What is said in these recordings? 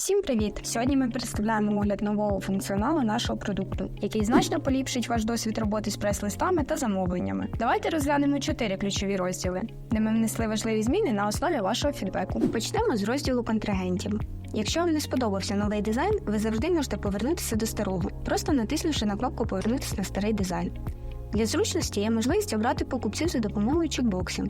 Всім привіт! Сьогодні ми представляємо огляд нового функціоналу нашого продукту, який значно поліпшить ваш досвід роботи з прес-листами та замовленнями. Давайте розглянемо чотири ключові розділи, де ми внесли важливі зміни на основі вашого фідбеку. Почнемо з розділу контрагентів. Якщо вам не сподобався новий дизайн, ви завжди можете повернутися до старого, просто натиснувши на кнопку Повернутися на старий дизайн. Для зручності є можливість обрати покупців за допомогою чекбоксів.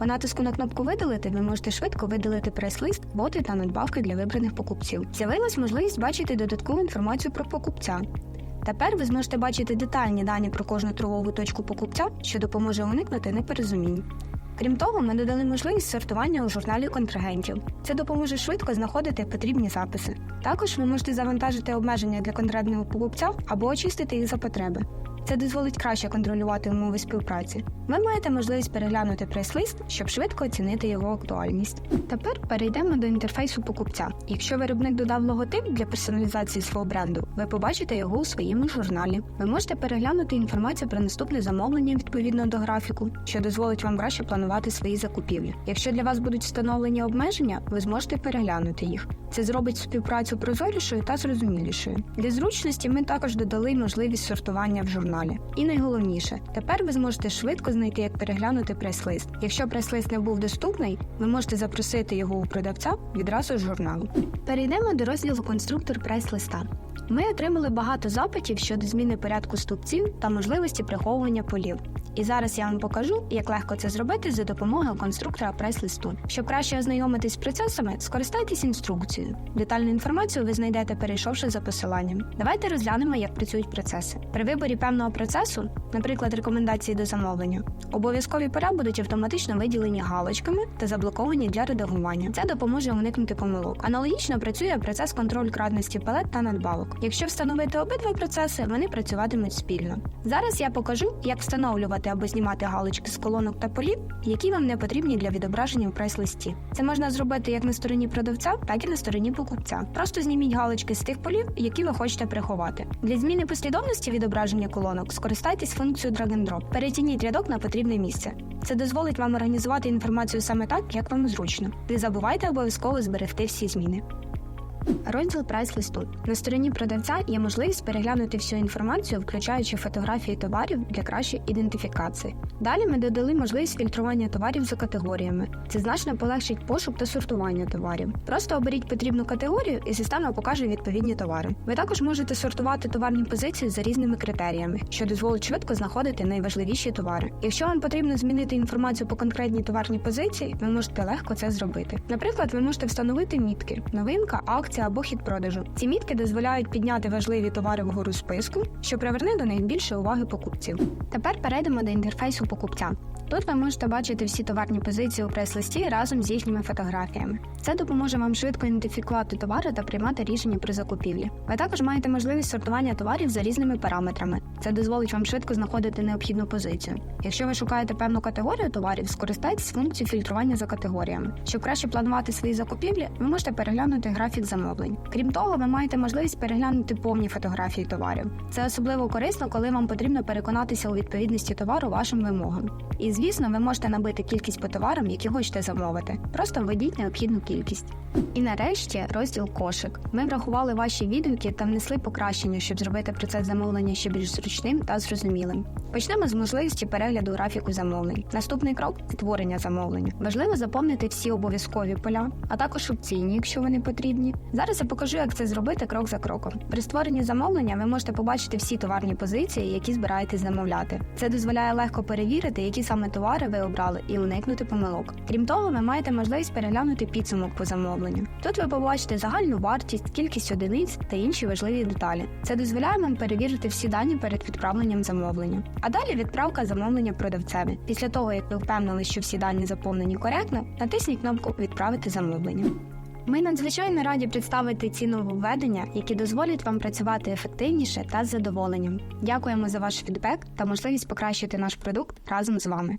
По натиску на кнопку Видалити ви можете швидко видалити прес-лист, боти та надбавки для вибраних покупців. З'явилась можливість бачити додаткову інформацію про покупця. Тепер ви зможете бачити детальні дані про кожну торгову точку покупця, що допоможе уникнути непорозумінь. Крім того, ми додали можливість сортування у журналі контрагентів. Це допоможе швидко знаходити потрібні записи. Також ви можете завантажити обмеження для конкретного покупця або очистити їх за потреби. Це дозволить краще контролювати умови співпраці. Ви маєте можливість переглянути прайс-лист, щоб швидко оцінити його актуальність. Тепер перейдемо до інтерфейсу покупця. Якщо виробник додав логотип для персоналізації свого бренду, ви побачите його у своєму журналі. Ви можете переглянути інформацію про наступне замовлення відповідно до графіку, що дозволить вам краще планувати свої закупівлі. Якщо для вас будуть встановлені обмеження, ви зможете переглянути їх. Це зробить співпрацю прозорішою та зрозумілішою. Для зручності ми також додали можливість сортування в журналі. І найголовніше, тепер ви зможете швидко знайти, як переглянути прес-лист. Якщо прес-лист не був доступний, ви можете запросити його у продавця відразу з журналу. Перейдемо до розділу конструктор прес-листа. Ми отримали багато запитів щодо зміни порядку стовпців та можливості приховування полів. І зараз я вам покажу, як легко це зробити за допомогою конструктора прес-листу. Щоб краще ознайомитись з процесами, скористайтесь інструкцією. Детальну інформацію ви знайдете, перейшовши за посиланням. Давайте розглянемо, як працюють процеси. При виборі певного процесу, наприклад, рекомендації до замовлення, обов'язкові поля будуть автоматично виділені галочками та заблоковані для редагування. Це допоможе уникнути помилок. Аналогічно працює процес контроль кратності палет та надбавок. Якщо встановити обидва процеси, вони працюватимуть спільно. Зараз я покажу, як встановлювати або знімати галочки з колонок та полів, які вам не потрібні для відображення у прайс-листі. Це можна зробити як на стороні продавця, так і на стороні покупця. Просто зніміть галочки з тих полів, які ви хочете приховати. Для зміни послідовності відображення колонок скористайтесь функцією Drag and Drop. Перетягніть рядок на потрібне місце. Це дозволить вам організувати інформацію саме так, як вам зручно. Не забувайте обов'язково зберегти всі зміни. Розділ прайс-листу. На стороні продавця є можливість переглянути всю інформацію, включаючи фотографії товарів для кращої ідентифікації. Далі ми додали можливість фільтрування товарів за категоріями. Це значно полегшить пошук та сортування товарів. Просто оберіть потрібну категорію, і система покаже відповідні товари. Ви також можете сортувати товарні позиції за різними критеріями, що дозволить швидко знаходити найважливіші товари. Якщо вам потрібно змінити інформацію по конкретній товарній позиції, ви можете легко це зробити. Наприклад, ви можете встановити мітки, новинка, акція або хід продажу. Ці мітки дозволяють підняти важливі товари вгору списку, що приверне до них більше уваги покупців. Тепер перейдемо до інтерфейсу покупця. Тут ви можете бачити всі товарні позиції у прес-листі разом з їхніми фотографіями. Це допоможе вам швидко ідентифікувати товари та приймати рішення при закупівлі. Ви також маєте можливість сортування товарів за різними параметрами. Це дозволить вам швидко знаходити необхідну позицію. Якщо ви шукаєте певну категорію товарів, скористайтесь функцією фільтрування за категоріями. Щоб краще планувати свої закупівлі, ви можете переглянути графік замовлень. Крім того, ви маєте можливість переглянути повні фотографії товарів. Це особливо корисно, коли вам потрібно переконатися у відповідності товару вашим вимогам. І звісно, ви можете набити кількість по товарам, які хочете замовити. Просто введіть необхідну кількість. І нарешті розділ кошик. Ми врахували ваші відгуки та внесли покращення, щоб зробити процес замовлення ще більш зручним та зрозумілим. Почнемо з можливості перегляду графіку замовлень. Наступний крок створення замовлення. Важливо заповнити всі обов'язкові поля, а також опційні, якщо вони потрібні. Зараз я покажу, як це зробити крок за кроком. При створенні замовлення ви можете побачити всі товарні позиції, які збираєтесь замовляти. Це дозволяє легко перевірити, які саме товари ви обрали, і уникнути помилок. Крім того, ви маєте можливість переглянути підсумок по замовленню. Тут ви побачите загальну вартість, кількість одиниць та інші важливі деталі. Це дозволяє вам перевірити всі дані перед відправленням замовлення. А далі відправка замовлення продавцеві. Після того, як ви впевнили, що всі дані заповнені коректно, натисніть кнопку Відправити замовлення. Ми надзвичайно раді представити ці нововведення, які дозволять вам працювати ефективніше та з задоволенням. Дякуємо за ваш фідбек та можливість покращити наш продукт разом з вами.